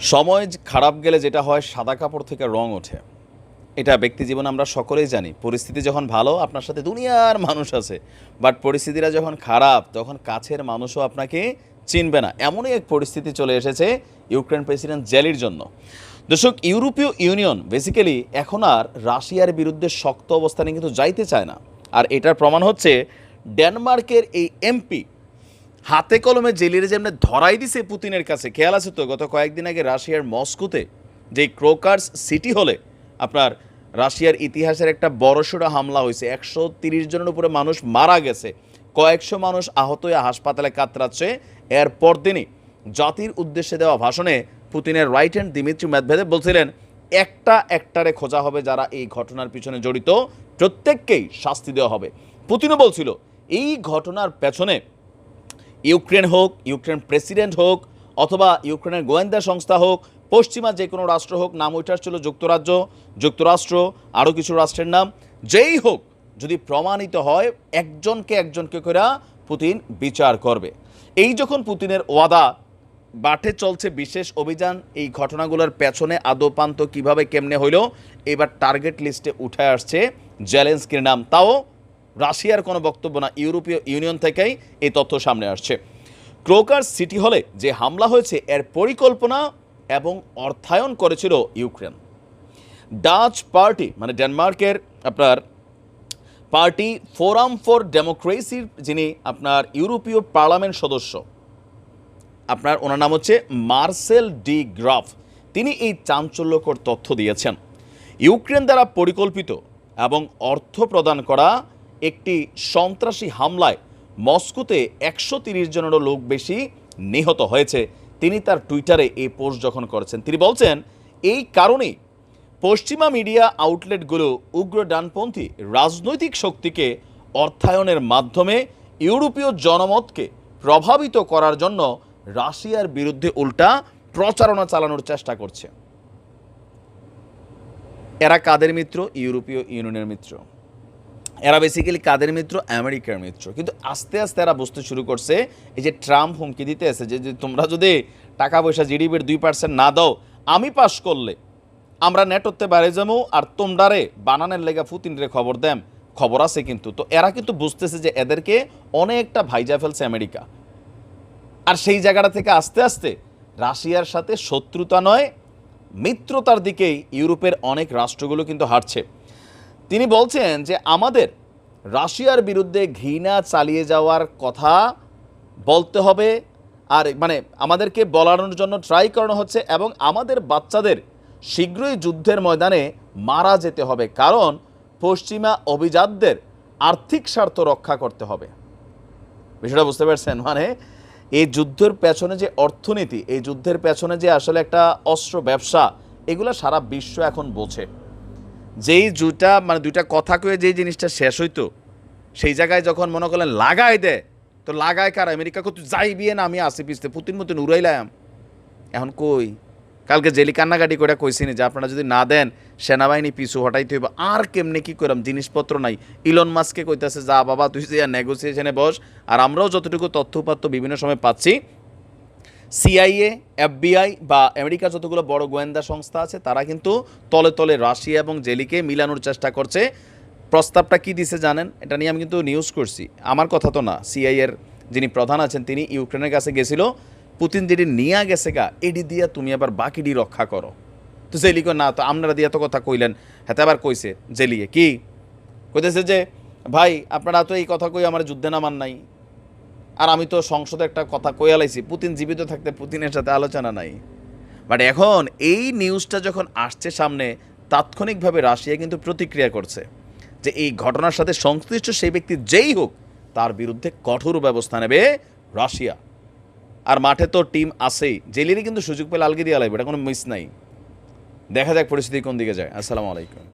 সময় খারাপ গেলে যেটা হয়, সাদা কাপড় থেকে রং ওঠে। এটা ব্যক্তি জীবন আমরা সকলেই জানি। পরিস্থিতি যখন ভালো, আপনার সাথে দুনিয়ার মানুষ আছে। বাট পরিস্থিতিটা যখন খারাপ, তখন কাছের মানুষও আপনাকে চিনবে না। এমনই এক পরিস্থিতি চলে এসেছে ইউক্রেন প্রেসিডেন্ট জেলির জন্য। দর্শক, ইউরোপীয় ইউনিয়ন বেসিক্যালি এখন আর রাশিয়ার বিরুদ্ধে শক্ত অবস্থানে কিন্তু যাইতে চায় না। আর এটার প্রমাণ হচ্ছে, ডেনমার্কের এই এমপি হাতে কলমে জেলিরে যেমনি ধরাই দিছে পুতিনের কাছে, খেয়াল আছে তো? গত কয়েকদিন আগে রাশিয়ার মস্কোতে যে ক্রোকার্স সিটি হলে আপনার রাশিয়ার ইতিহাসের একটা বড়সড় হামলা হয়েছে। একশো তিরিশ জনের উপরে মানুষ মারা গেছে। কয়েকশো মানুষ আহত হয়ে হাসপাতালে কাতরাচ্ছে। এর পরদিনই জাতির উদ্দেশ্যে দেওয়া ভাষণে পুতিনের রাইট হ্যান্ড দিমিত্রি মেদভেদেব বলছিলেন, একটা একটারে খোঁজা হবে যারা এই ঘটনার পিছনে জড়িত। প্রত্যেককেই শাস্তি দেওয়া হবে। পুতিনও বলছিল, এই ঘটনার পেছনে ইউক্রেন হোক, ইউক্রেন প্রেসিডেন্ট হোক, অথবা ইউক্রেনের গোয়েন্দা সংস্থা হোক, পশ্চিমা যে কোনো রাষ্ট্র হোক, নাম ওইটার ছিল যুক্তরাজ্য, যুক্তরাষ্ট্র, আরও কিছু রাষ্ট্রের নাম। যেই হোক, যদি প্রমাণিত হয়, একজনকে একজনকে করে পুতিন বিচার করবে। এই যখন পুতিনের ওয়াদা বাটে চলছে বিশেষ অভিযান, এই ঘটনাগুলোর পেছনে আদৌপান্ত কীভাবে কেমনে হইল, এবার টার্গেট লিস্টে উঠে আসছে জেলেন্সকির নাম। তাও রাশিয়ার কোনো বক্তব্য না, ইউরোপীয় ইউনিয়ন থেকেই এই তথ্য সামনে আসছে। ক্রোকার সিটি হলে যে হামলা হয়েছে, এর পরিকল্পনা এবং অর্থায়ন করেছিল ইউক্রেন। ডাচ পার্টি মানে ডেনমার্কের আপনার পার্টি, ফোরাম ফর ডেমোক্রেসির যিনি আপনার ইউরোপীয় পার্লামেন্ট সদস্য, আপনার ওনার নাম হচ্ছে মার্সেল ডি গ্রাফ। তিনি এই চাঞ্চল্যকর তথ্য দিয়েছেন। ইউক্রেন দ্বারা পরিকল্পিত এবং অর্থ প্রদান করা একটি সন্ত্রাসী হামলায় মস্কোতে একশো তিরিশ জনেরও লোক বেশি নিহত হয়েছে। তিনি তার টুইটারে এই পোস্ট যখন করেছেন, তিনি বলছেন, এই কারণেই পশ্চিমা মিডিয়া আউটলেটগুলো উগ্র ডানপন্থী রাজনৈতিক শক্তিকে অর্থায়নের মাধ্যমে ইউরোপীয় জনমতকে প্রভাবিত করার জন্য রাশিয়ার বিরুদ্ধে উল্টা প্রচারণা চালানোর চেষ্টা করছে। এরা কাদের মিত্র? ইউরোপীয় ইউনিয়নের মিত্র। এরা বেসিক্যালি কাদের মিত্র? আমেরিকার মিত্র। কিন্তু আস্তে আস্তে এরা বুঝতে শুরু করছে, এই যে ট্রাম্প হুমকি দিতে এসে যে তোমরা যদি টাকা পয়সা জিডিপির দুই পার্সেন্ট না দাও, আমি পাশ করলে, আমরা নেটতে বাইরে যাব, আর তোমরারে বানানের লেগা ফুতিনরে খবর দেম। খবর আছে কিন্তু। তো এরা কিন্তু বুঝতেছে যে এদেরকে অনেকটা ভাইজা ফেলছে আমেরিকা। আর সেই জায়গাটা থেকে আস্তে আস্তে রাশিয়ার সাথে শত্রুতা নয়, মিত্রতার দিকেই ইউরোপের অনেক রাষ্ট্রগুলো কিন্তু হারছে তিনি বলছেন যে আমাদের রাশিয়ার বিরুদ্ধে ঘৃণা চালিয়ে যাওয়ার কথা বলতে হবে, আর মানে আমাদেরকে বলানোর জন্য ট্রাই করানো হচ্ছে এবং আমাদের বাচ্চাদের শীঘ্রই যুদ্ধের ময়দানে মারা যেতে হবে, কারণ পশ্চিমা অভিজাতদের আর্থিক স্বার্থ রক্ষা করতে হবে। বিষয়টা বুঝতে পারছেন? মানে এই যুদ্ধের পেছনে যে অর্থনীতি, এই যুদ্ধের পেছনে যে আসলে একটা অস্ত্র ব্যবসা, এগুলো সারা বিশ্ব এখন বোঝে। যেই দুইটা মানে দুইটা কথা কয়ে যেই জিনিসটা শেষ হইতো, সেই জায়গায় যখন মনে করলেন লাগাই দে, তো লাগায় কার? আমেরিকা কত যাই বিয়ে না আমি আসি পিছতে, পুতিন মতন উড়াইলাম। এখন কই? কালকে জেলি কান্নাকাটি করে কইছিনি যে আপনারা যদি না দেন, সেনাবাহিনী পিছু হটাইতে হইব। আর কেমনে কি করাম জিনিসপত্র নাই। ইলন মাস্কে কইতাছে, যা বাবা, তুই যে নেগোসিয়েশনে বস, আর আমরাও যতটুকু তথ্য বিভিন্ন সময় পাচ্ছি সিআইএ এফবিআই বা আমেরিকার যতগুলো বড় গোয়েন্দা সংস্থা আছে, তারা কিন্তু তলে তলে রাশিয়া এবং জেলিকে মিলানোর চেষ্টা করছে। প্রস্তাবটা কি দিছে জানেন? এটা নিয়ে আমি কিন্তু নিউজ করছি। আমার কথা তো না সিআইএর যিনি প্রধান আছেন, তিনি ইউক্রেনের কাছে গেছিল। পুতিন যেটি নিয়ে গেছে গা এডি দিয়া তুমি আবার বাকিডি রক্ষা করো। তো জেলি কই না, তো আপনারা দিয়ে তো কথা কইলেন। হাতে আবার কইছে জেলিয়ে, কি? কইতেছে যে, ভাই, আপনারা তো এই কথা কই আমার যুদ্ধে নামান নাই। আর আমি তো সংসদে একটা কথা কয়ালাইছি পুতিন জীবিত থাকতে পুতিনের সাথে আলোচনা নাই। বাট এখন এই নিউজটা যখন আসছে সামনে, তাৎক্ষণিকভাবে রাশিয়া কিন্তু প্রতিক্রিয়া করছে যে এই ঘটনার সাথে সংশ্লিষ্ট সেই ব্যক্তি যেই হোক, তার বিরুদ্ধে কঠোর ব্যবস্থা নেবে রাশিয়া। আর মাঠে তো টিম আছেই, জেলিরই কিন্তু সুযোগ পেলে আলগে দিয়ে লাগবে এটা কোনো মিস নাই। দেখা যাক পরিস্থিতি কোন দিকে যায়। আসসালামু আলাইকুম।